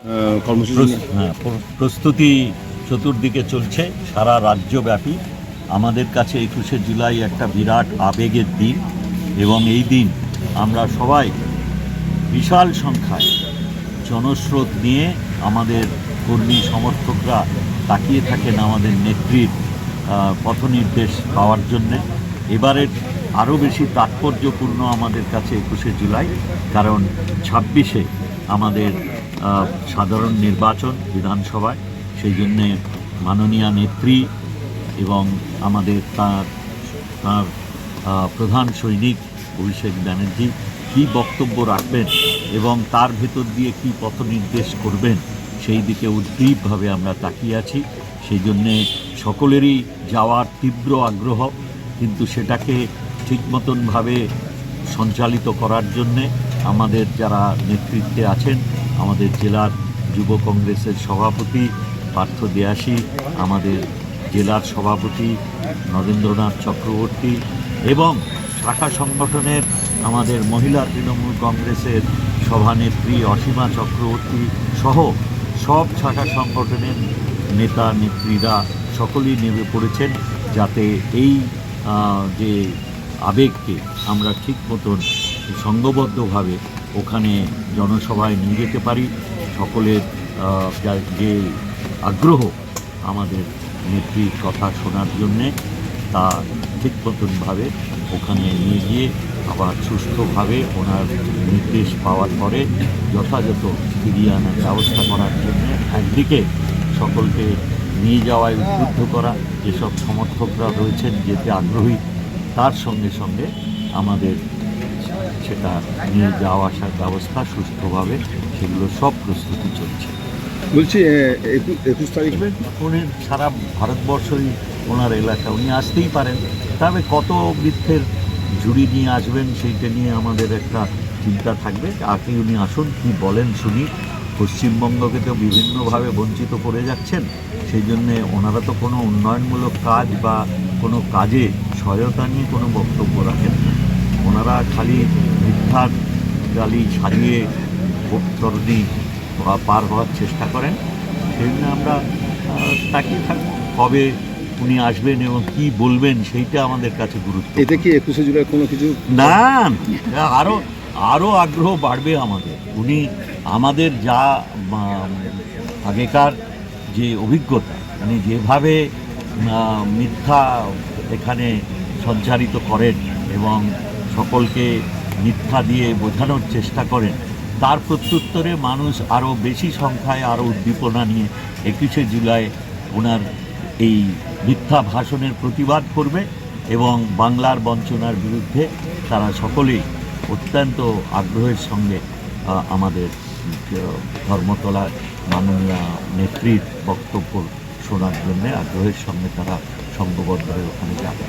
হ্যাঁ, প্রস্তুতি চতুর্দিকে চলছে সারা রাজ্যব্যাপী। আমাদের কাছে একুশে জুলাই একটা বিরাট আবেগের দিন এবং এই দিন আমরা সবাই বিশাল সংখ্যায় জনস্রোত নিয়ে আমাদের কর্মী সমর্থকরা তাকিয়ে থাকেন আমাদের নেত্রীর আহ, পথনির্দেশ পাওয়ার জন্যে। এবারের আরও বেশি তাৎপর্যপূর্ণ আমাদের কাছে একুশে জুলাই কারণ ছাব্বিশে আমাদের সাধারণ নির্বাচন বিধানসভায়। সেই জন্যে মাননীয় নেত্রী এবং আমাদের তার তার প্রধান সৈনিক অভিষেক ব্যানার্জি কী বক্তব্য রাখবেন এবং তার ভেতর দিয়ে কী পথ নির্দেশ করবেন, সেই দিকে উদ্গ্রীবভাবে আমরা তাকিয়ে আছি। সেই জন্যে সকলেরই যাওয়ার তীব্র আগ্রহ, কিন্তু সেটাকে ঠিক মতনভাবে সঞ্চালিত করার জন্যে আমাদের যারা নেতৃত্বে আছেন, আমাদের জেলার যুব কংগ্রেসের সভাপতি পার্থ দেয়াসী আমাদের জেলার সভাপতি নরেন্দ্রনাথ চক্রবর্তী এবং শাখা সংগঠনের আমাদের মহিলা তৃণমূল কংগ্রেসের সভানেত্রী অসীমা চক্রবর্তী সহ সব শাখা সংগঠনের নেতা নেত্রীরা সকলেই নেমে পড়েছেন যাতে এই যে আবেগকে আমরা ঠিক মতন সংঘবদ্ধভাবে ওখানে জনসভায় নিয়ে যেতে পারি। সকলের যে আগ্রহ আমাদের নেত্রীর কথা শোনার জন্যে, তা ঠিক মতনভাবে ওখানে নিয়ে গিয়ে আবার সুস্থভাবে ওনার নির্দেশ পাওয়ার পরে যথাযথ ফিরিয়ে আনার ব্যবস্থা করার জন্য একদিকে সকলকে নিয়ে যাওয়ায় উদ্বুদ্ধ করা, যেসব সমর্থকরা রয়েছেন, যেতে আগ্রহী, তার সঙ্গে সঙ্গে আমাদের সেটা নিয়ে যাওয়া আসার ব্যবস্থা সুস্থভাবে সেগুলো সব প্রস্তুতি চলছে। বলছি একুশ তারিখ? উনি সারা ভারতবর্ষই ওনার এলাকা উনি আসতেই পারেন। তবে কত বৃদ্ধের ঝুড়ি নিয়ে আসবেন সেইটা নিয়ে আমাদের একটা চিন্তা থাকবে আগে উনি আসুন কি বলেন শুনি। পশ্চিমবঙ্গকে তো বিভিন্নভাবে বঞ্চিত করে যাচ্ছেন সেই জন্যে ওনারা তো কোনো উন্নয়নমূলক কাজ বা কোনো কাজে সহায়তা নিয়ে কোনো বক্তব্য রাখেন না। ওনারা খালি মিথ্যার গালি সাজিয়ে ভোটতরণী পার হওয়ার চেষ্টা করেন। সেই জন্য আমরা তাকিয়ে থাকব কবে উনি আসবেন এবং কি বলবেন সেইটা আমাদের কাছে গুরুত্ব এতে কি একুশে জুলাই কোনো কিছু? না আরও আরও আগ্রহ বাড়বে আমাদের। উনি আমাদের যা আগেকার যে অভিজ্ঞতা উনি যেভাবে মিথ্যা এখানে সঞ্চারিত করেন এবং সকলকে মিথ্যা দিয়ে বোঝানোর চেষ্টা করেন। তার প্রত্যুত্তরে মানুষ আরও বেশি সংখ্যায় আরও উদ্দীপনা নিয়ে একুশে জুলাই ওনার এই মিথ্যা ভাষণের প্রতিবাদ করবে এবং বাংলার বঞ্চনার বিরুদ্ধে তারা সকলেই অত্যন্ত আগ্রহের সঙ্গে আমাদের ধর্মতলার মাননীয় নেত্রীর বক্তব্য শোনার জন্য আগ্রহের সঙ্গে তারা সংঘবদ্ধ হয়ে ওখানে যাবে